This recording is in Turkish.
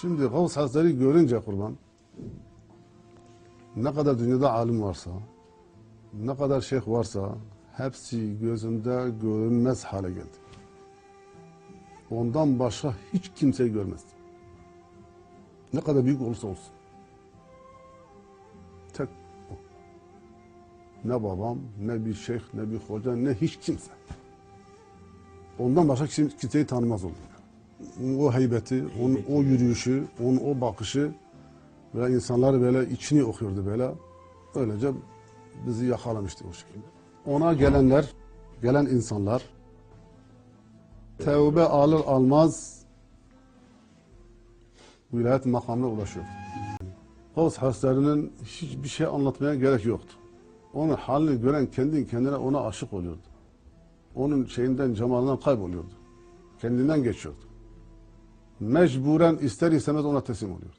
Şimdi Gavs Hazretleri görünce kurban ne kadar dünyada alim varsa ne kadar şeyh varsa hepsi gözünde görünmez hale geldi. Ondan başka hiç kimseyi görmez. Ne kadar büyük olursa olsun. Tek o. Ne babam, ne bir şeyh, ne bir hoca, ne hiç kimse. Ondan başka kim- kimseyi tanımaz oldu. O heybeti, onun o yürüyüşü, onun o bakışı böyle insanları böyle içini okuyordu böyle. Öylece bizi yakalamıştı o şekilde. Ona gelenler, gelen insanlar tevbe alır almaz vilayet makamına ulaşıyor. Havuz haslarının hiçbir şey anlatmaya gerek yoktu. Onun halini gören kendi kendine ona aşık oluyordu. Onun şeyinden, cemalından kayboluyordu. Kendinden geçiyordu. Mecburen ister istemez ona teslim oluyordu.